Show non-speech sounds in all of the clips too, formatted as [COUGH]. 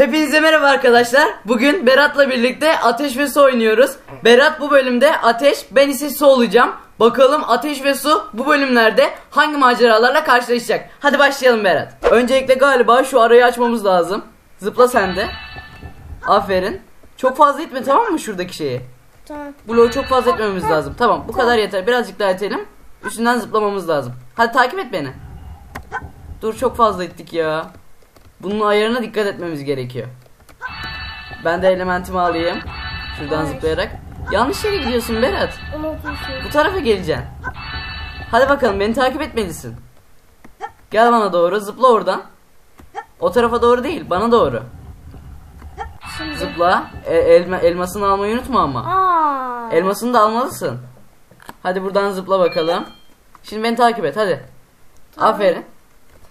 Hepinize merhaba arkadaşlar. Bugün Berat'la birlikte Ateş ve Su oynuyoruz. Berat bu bölümde Ateş, ben ise Su olacağım. Bakalım Ateş ve Su bu bölümlerde hangi maceralarla karşılaşacak? Hadi başlayalım Berat. Öncelikle galiba şu arayı açmamız lazım. Zıpla sen de. Aferin. Çok fazla itme tamam mı şuradaki şeyi? Tamam. Bloğu çok fazla etmememiz lazım. Tamam bu kadar yeter. Birazcık daha etelim. Üstünden zıplamamız lazım. Hadi takip et beni. Dur çok fazla ettik ya. Bunun ayarına dikkat etmemiz gerekiyor. Ben de elementimi alayım. Şuradan Ay. zıplayarak. Yanlış yere gidiyorsun Berat. Bu tarafa geleceksin. Hadi bakalım beni takip etmelisin. Gel bana doğru zıpla oradan. O tarafa doğru değil bana doğru. Şimdi. Zıpla. E, elma, elmasını almayı unutma ama. Aa. Elmasını da almalısın. Hadi buradan zıpla bakalım. Şimdi beni takip et hadi. Aferin.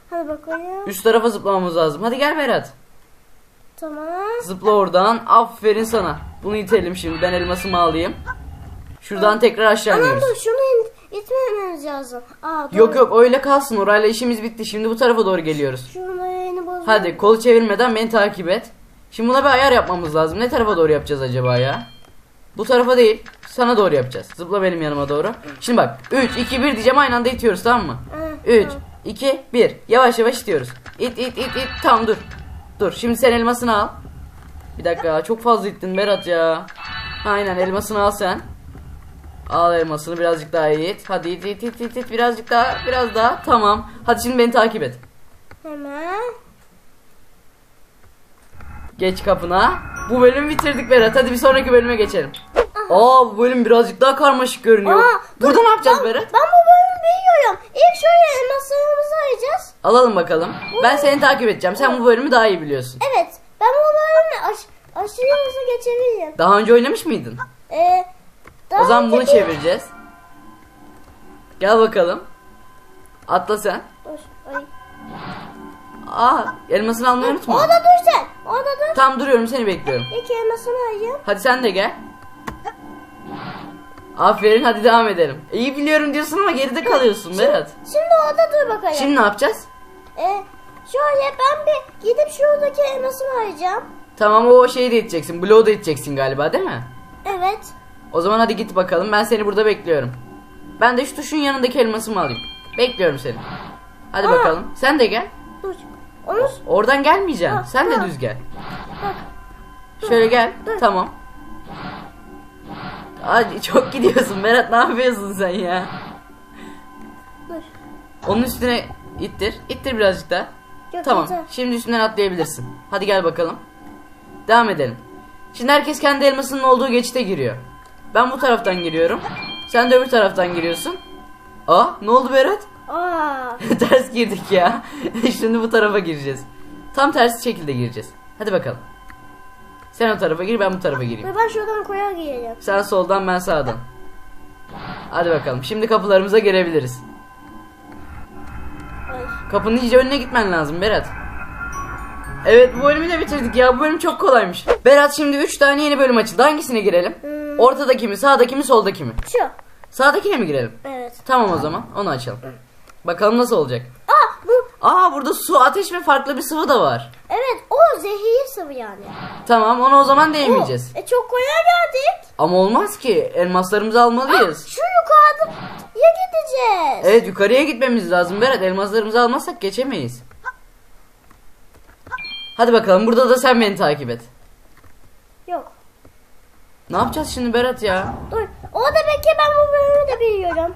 Hadi bakalım. Üst tarafa zıplamamız lazım. Hadi gel Berat. Tamam. Zıpla oradan. Aferin sana. Bunu itelim şimdi. Ben elmasımı alayım. Şuradan tekrar aşağı Anam iniyoruz. dur şunu itmememiz lazım. Aa, doğru. Yok yok öyle kalsın. Orayla işimiz bitti. Şimdi bu tarafa doğru geliyoruz. Şunu. Hadi kolu çevirmeden beni takip et. Şimdi buna bir ayar yapmamız lazım. Ne tarafa doğru yapacağız acaba ya? Bu tarafa değil. Sana doğru yapacağız. Zıpla benim yanıma doğru. Şimdi bak. 3, 2, 1 diyeceğim aynı anda itiyoruz tamam mı? Evet, 3, tamam. 2, 1. Yavaş yavaş itiyoruz. İt it it it. Tamam dur. Dur. Şimdi sen elmasını al. Bir dakika. Çok fazla ittin Berat ya. Aynen elmasını al sen. Al elmasını birazcık daha it. Hadi it it it it, it. Birazcık daha. Biraz daha. Tamam. Hadi şimdi beni takip et. Hemen. Geç kapına. Bu bölümü bitirdik Berat. Hadi bir sonraki bölüme geçelim. Aa bu bölüm birazcık daha karmaşık görünüyor. Aa, dur, Burada ne yapacağız ben, Berat? Ben bu bölümü biliyorum. İlk şöyle elmaslarımızı arayacağız. Alalım bakalım. Ben seni takip edeceğim. Sen bu bölümü daha iyi biliyorsun. Evet. Ben bu bölümü aş aşırı hızlı geçebilirim. Daha önce oynamış mıydın? Ee, daha O zaman bunu önce bir- çevireceğiz. Gel bakalım. Atla sen. Dur. Ay. Aa, elmasını almayı unutma. Orada dur sen. Orada dur. Tam duruyorum seni bekliyorum. İlk elmasını arayayım. Hadi sen de gel. Aferin hadi devam edelim. İyi biliyorum diyorsun ama geride kalıyorsun Berat. Şimdi orada dur bakalım. Şimdi ne yapacağız? Ee, şöyle ben bir gidip şuradaki elmasını arayacağım. Tamam o şeyi de iteceksin. Bloğu da iteceksin galiba değil mi? Evet. O zaman hadi git bakalım. Ben seni burada bekliyorum. Ben de şu tuşun yanındaki elmasımı alayım. Bekliyorum seni. Hadi Aa. bakalım. Sen de gel. Dur. Onu Oradan gelmeyeceksin. Ha, Sen de ha. düz gel. bak. Şöyle gel. dur. Tamam. Hadi çok gidiyorsun Berat. Ne yapıyorsun sen ya? Dur. Onun üstüne ittir. İttir birazcık daha. Yok, Tamam. yeter. Şimdi üstünden atlayabilirsin. Hadi gel bakalım. Devam edelim. Şimdi herkes kendi elmasının olduğu geçite giriyor. Ben bu taraftan giriyorum. Sen de öbür taraftan giriyorsun. Aa ne oldu Berat? [LAUGHS] Aa. Ters girdik ya. [LAUGHS] Şimdi bu tarafa gireceğiz. Tam tersi şekilde gireceğiz. Hadi bakalım. Sen o tarafa gir ben bu tarafa gireyim. Dur ben şuradan koyar giyelim. Sen soldan ben sağdan. Hadi bakalım. Şimdi kapılarımıza girebiliriz. Ay. Kapının iyice önüne gitmen lazım Berat. Evet bu bölümü de bitirdik ya. Bu bölüm çok kolaymış. Berat şimdi 3 tane yeni bölüm açıldı. Hangisine girelim? Hmm. Ortadaki mi, sağdaki mi, soldaki mi? Şu. Sağdakine mi girelim? Evet. Tamam o zaman. Onu açalım. Bakalım nasıl olacak. Aa. Aa burada su, ateş ve farklı bir sıvı da var. Evet o zehirli sıvı yani. Tamam onu o zaman değmeyeceğiz. O, E çok kolay geldik. Ama olmaz ki. Elmaslarımızı almalıyız. Şu yukarıda ya gideceğiz. Evet yukarıya gitmemiz lazım Berat. Elmaslarımızı almazsak geçemeyiz. Hadi bakalım burada da sen beni takip et. Yok. Ne yapacağız şimdi Berat ya? Dur. Orada bekle ben bu bölümü de biliyorum.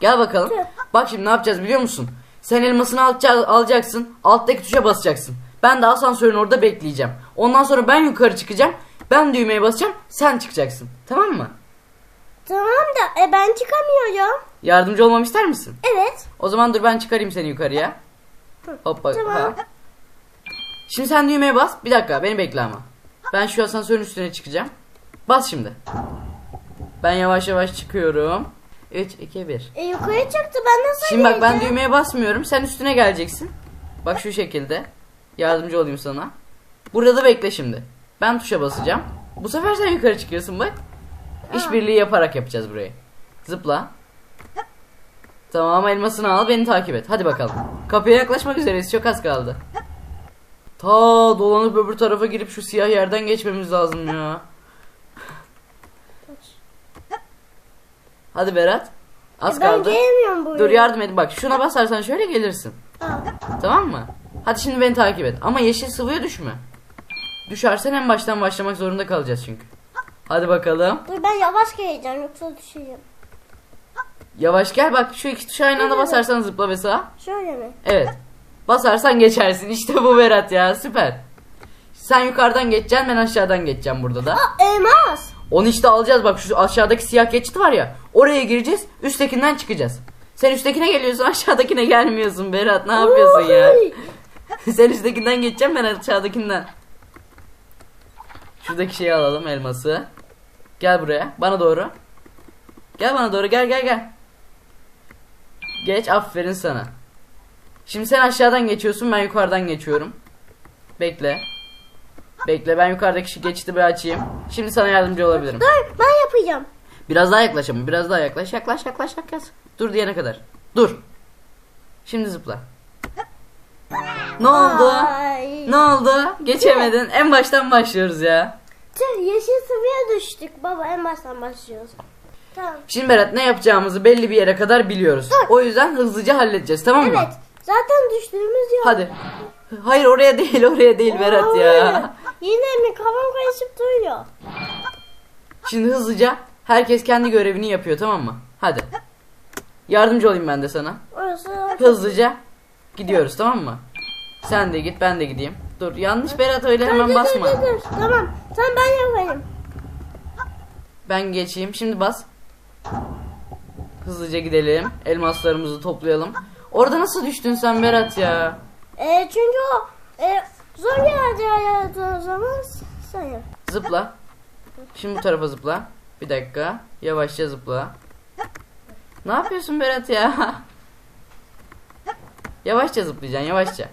Gel bakalım. Bak şimdi ne yapacağız biliyor musun? Sen elmasını alaca- alacaksın. Alttaki tuşa basacaksın. Ben de asansörün orada bekleyeceğim. Ondan sonra ben yukarı çıkacağım. Ben düğmeye basacağım. Sen çıkacaksın. Tamam mı? Tamam da e, ben çıkamıyorum. Yardımcı olmamı ister misin? Evet. O zaman dur ben çıkarayım seni yukarıya. Hoppa. Tamam. ha. Şimdi sen düğmeye bas. Bir dakika beni bekle ama. Ben şu asansörün üstüne çıkacağım. Bas şimdi. Ben yavaş yavaş çıkıyorum. 3, 2, 1. E, yukarı çıktı ben nasıl Şimdi bak ben geleceğim? düğmeye basmıyorum. Sen üstüne geleceksin. Bak şu şekilde. Yardımcı olayım sana. Burada da bekle şimdi. Ben tuşa basacağım. Bu sefer sen yukarı çıkıyorsun bak. İşbirliği yaparak yapacağız burayı. Zıpla. Tamam elmasını al beni takip et. Hadi bakalım. Kapıya yaklaşmak üzereyiz. Çok az kaldı. Ta dolanıp öbür tarafa girip şu siyah yerden geçmemiz lazım ya. Hadi Berat. Az ben kaldı. gelemiyorum buraya. Dur yardım et. Bak şuna basarsan şöyle gelirsin. Tamam mı? Hadi şimdi beni takip et. Ama yeşil sıvıya düşme. Düşersen en baştan başlamak zorunda kalacağız çünkü. Hadi bakalım. dur ben yavaş geleceğim yoksa düşeceğim. Yavaş gel bak şu iki tuşa aynı anda basarsan zıpla ve sağa. Şöyle mi? Evet. Basarsan geçersin. İşte bu Berat ya süper. Sen yukarıdan geçeceksin ben aşağıdan geçeceğim burada da. Elmas. Onu işte alacağız bak şu aşağıdaki siyah geçit var ya. Oraya gireceğiz üsttekinden çıkacağız. Sen üsttekine geliyorsun [LAUGHS] aşağıdakine gelmiyorsun Berat ne yapıyorsun ya? [LAUGHS] Sen üsttekinden geçeceğim ben aşağıdakinden. Şuradaki şeyi alalım elması. Gel buraya bana doğru. Gel bana doğru gel gel gel. Geç aferin sana. Şimdi sen aşağıdan geçiyorsun ben yukarıdan geçiyorum. Bekle. Bekle ben yukarıdaki şu geçiti bir açayım. Şimdi sana yardımcı olabilirim. Dur ben yapacağım. Biraz daha yaklaş ama biraz daha yaklaş yaklaş yaklaş yaklaş. Dur diyene kadar. Dur. Şimdi zıpla. Ne oldu? Ay. Ne oldu? Geçemedin. En baştan başlıyoruz ya. Tüh yeşil sıvıya düştük baba en baştan başlıyoruz. Tamam. Şimdi Berat ne yapacağımızı belli bir yere kadar biliyoruz. O yüzden hızlıca halledeceğiz tamam mı? Evet zaten düştüğümüz yok. Hadi. Hayır oraya değil oraya değil Berat ya. Yine mi kafam karışıp duruyor. Şimdi hızlıca herkes kendi görevini yapıyor tamam mı? Hadi. Yardımcı olayım ben de sana. Orası Hızlıca gidiyoruz tamam mı? Sen de git ben de gideyim. Dur yanlış Berat öyle hemen basma. Dur, dur, dur. Tamam. Sen ben yapayım. Ben geçeyim şimdi bas. Hızlıca gidelim. Elmaslarımızı toplayalım. Orada nasıl düştün sen Berat ya? E, çünkü o e, zor yerde ayarladığın zaman sen yap. Zıpla. Şimdi bu tarafa zıpla. Bir dakika. Yavaşça zıpla. Ne yapıyorsun Berat ya? Yavaşça zıplayacaksın yavaşça.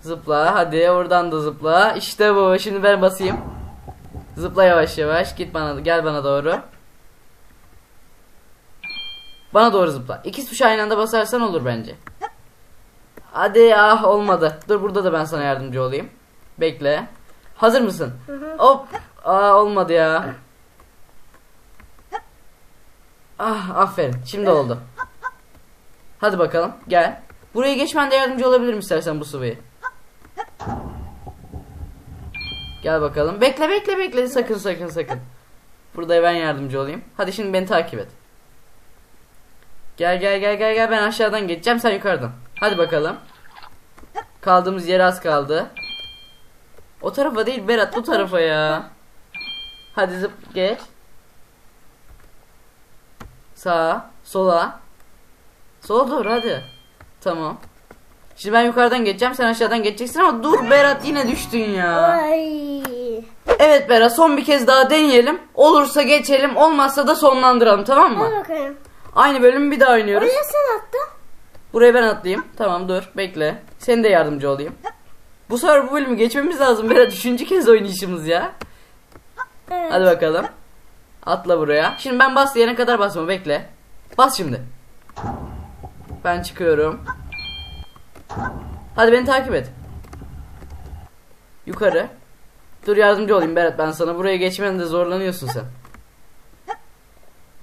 Zıpla hadi oradan da zıpla. İşte bu. Şimdi ben basayım. Zıpla yavaş yavaş. Git bana gel bana doğru. Bana doğru zıpla. İki tuşa aynı anda basarsan olur bence. Hadi ah olmadı. Dur burada da ben sana yardımcı olayım. Bekle. Hazır mısın? Hop. Aa olmadı ya. Ah aferin. Şimdi oldu. Hadi bakalım gel. Buraya geçmen de yardımcı olabilirim istersen bu sıvıyı. Gel bakalım. Bekle bekle bekle sakın sakın sakın. Burada ben yardımcı olayım. Hadi şimdi beni takip et. Gel gel gel gel gel ben aşağıdan geçeceğim sen yukarıdan. Hadi bakalım. Kaldığımız yer az kaldı. O tarafa değil Berat bu tarafa ya. Hadi zıp geç. Sağa, sola. Sola doğru hadi. Tamam. Şimdi ben yukarıdan geçeceğim sen aşağıdan geçeceksin ama dur Berat yine düştün ya. Ay. Evet Berat son bir kez daha deneyelim. Olursa geçelim olmazsa da sonlandıralım tamam mı? Hadi bakayım. Aynı bölümü bir daha oynuyoruz. Oraya sen attın. Buraya ben atlayayım. Tamam dur bekle. Senin de yardımcı olayım. Bu sefer bu bölümü geçmemiz lazım Berat. Üçüncü kez oynayışımız ya. Hadi bakalım. Atla buraya. Şimdi ben bas diyene kadar basma bekle. Bas şimdi. Ben çıkıyorum. Hadi beni takip et. Yukarı. Dur yardımcı olayım Berat ben sana. Buraya geçmende zorlanıyorsun sen.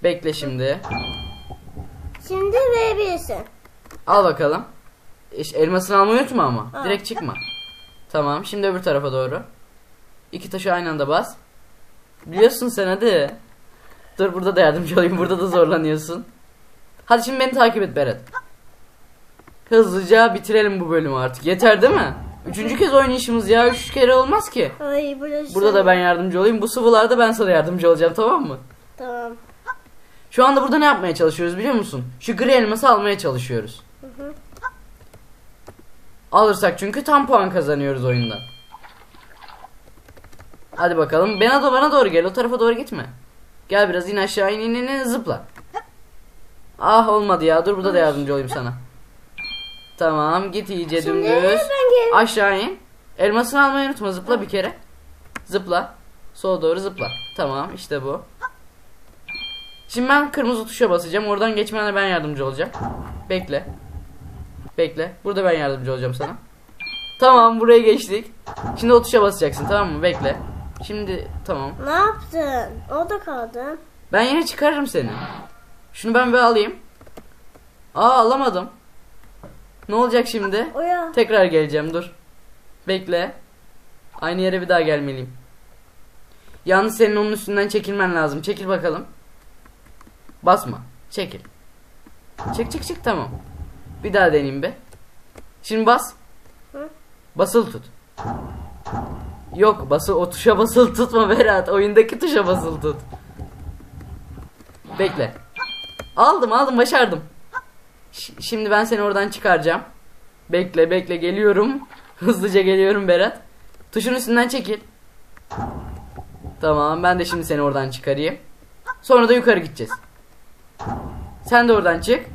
Bekle şimdi. Şimdi V1'sin. Al bakalım. İş, elmasını almayı unutma ama. Ha. Direkt çıkma. Tamam. Şimdi öbür tarafa doğru. İki taşı aynı anda bas. Biliyorsun sen hadi. Dur burada da yardımcı olayım. Burada da zorlanıyorsun. Hadi şimdi beni takip et Berat. Hızlıca bitirelim bu bölümü artık. Yeter değil mi? Üçüncü kez oynayışımız ya. Üç kere olmaz ki. Ay burası. Burada da ben yardımcı olayım. Bu sıvılarda ben sana yardımcı olacağım tamam mı? Tamam. Şu anda burada ne yapmaya çalışıyoruz biliyor musun? Şu gri elması almaya çalışıyoruz. Hı. Alırsak çünkü tam puan kazanıyoruz oyundan. Hadi bakalım. Bana da bana doğru gel. O tarafa doğru gitme. Gel biraz in aşağı in in in, in, zıpla. Ah olmadı ya. Dur burada da yardımcı olayım sana. Tamam git iyice Şimdi dümdüz. Aşağı in. Elmasını almayı unutma. Zıpla bir kere. Zıpla. Sola doğru zıpla. Tamam işte bu. Şimdi ben kırmızı tuşa basacağım. Oradan geçmene ben yardımcı olacağım. Bekle. Bekle. Burada ben yardımcı olacağım sana. Tamam buraya geçtik. Şimdi o tuşa basacaksın tamam mı? Bekle. Şimdi tamam. Ne yaptın? Orada kaldın. Ben yine çıkarırım seni. Şunu ben bir alayım. Aa alamadım. Ne olacak şimdi? Uya. Tekrar geleceğim dur. Bekle. Aynı yere bir daha gelmeliyim. Yalnız senin onun üstünden çekilmen lazım. Çekil bakalım. Basma. Çekil. Çık çık çık tamam. Bir daha deneyeyim be. Şimdi bas. Hı? Basılı tut. Yok basıl o tuşa basılı tutma Berat. Oyundaki tuşa basılı tut. Bekle. Aldım aldım başardım. Ş- şimdi ben seni oradan çıkaracağım. Bekle bekle geliyorum. [LAUGHS] Hızlıca geliyorum Berat. Tuşun üstünden çekil. Tamam ben de şimdi seni oradan çıkarayım. Sonra da yukarı gideceğiz. Sen de oradan çık.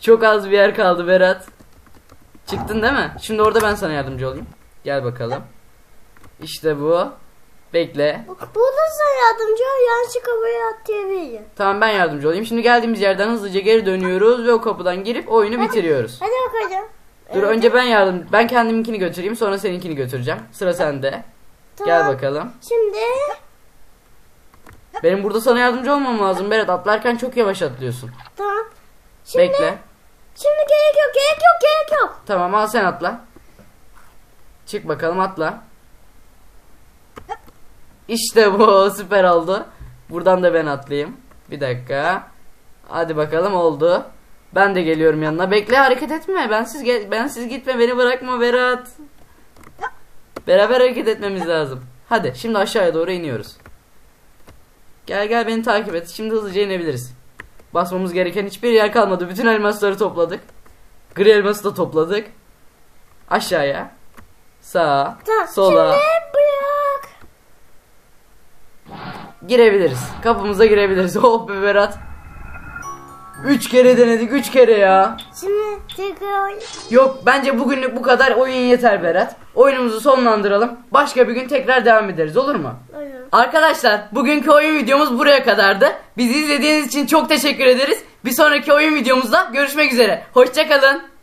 Çok az bir yer kaldı Berat. Çıktın değil mi? Şimdi orada ben sana yardımcı olayım. Gel bakalım. İşte bu. Bekle. Burada sen yardımcı ol. Yanlışlıkla buraya atlayabilirim. Tamam ben yardımcı olayım. Şimdi geldiğimiz yerden hızlıca geri dönüyoruz ve o kapıdan girip oyunu bitiriyoruz. Hadi bakalım. Dur Evet. önce ben yardım ben kendiminkini götüreyim sonra seninkini götüreceğim. Sıra sende. Gel Tamam. bakalım. Şimdi Benim burada sana yardımcı olmam lazım Berat. Atlarken çok yavaş atlıyorsun. tamam. Şimdi, Bekle. Şimdi gerek yok, gerek yok, gerek yok. Tamam al sen atla. Çık bakalım atla. İşte bu süper oldu. Buradan da ben atlayayım. Bir dakika. Hadi bakalım oldu. Ben de geliyorum yanına. Bekle hareket etme. Bensiz gel bensiz gitme. Beni bırakma Berat. Beraber hareket etmemiz lazım. Hadi şimdi aşağıya doğru iniyoruz. Gel gel beni takip et. Şimdi hızlıca inebiliriz. Basmamız gereken hiçbir yer kalmadı. Bütün elmasları topladık. Gri elması da topladık. Aşağıya. Sağa. Tamam. Sola. Bırak. Girebiliriz. Kapımıza girebiliriz. [LAUGHS] Oh be Berat. Üç kere denedik. Üç kere ya. Şimdi tekrar Yok bence bugünlük bu kadar oyun yeter Berat. Oyunumuzu sonlandıralım. Başka bir gün tekrar devam ederiz olur mu? Oyun. Arkadaşlar bugünkü oyun videomuz buraya kadardı. Bizi izlediğiniz için çok teşekkür ederiz. Bir sonraki oyun videomuzda görüşmek üzere. Hoşçakalın.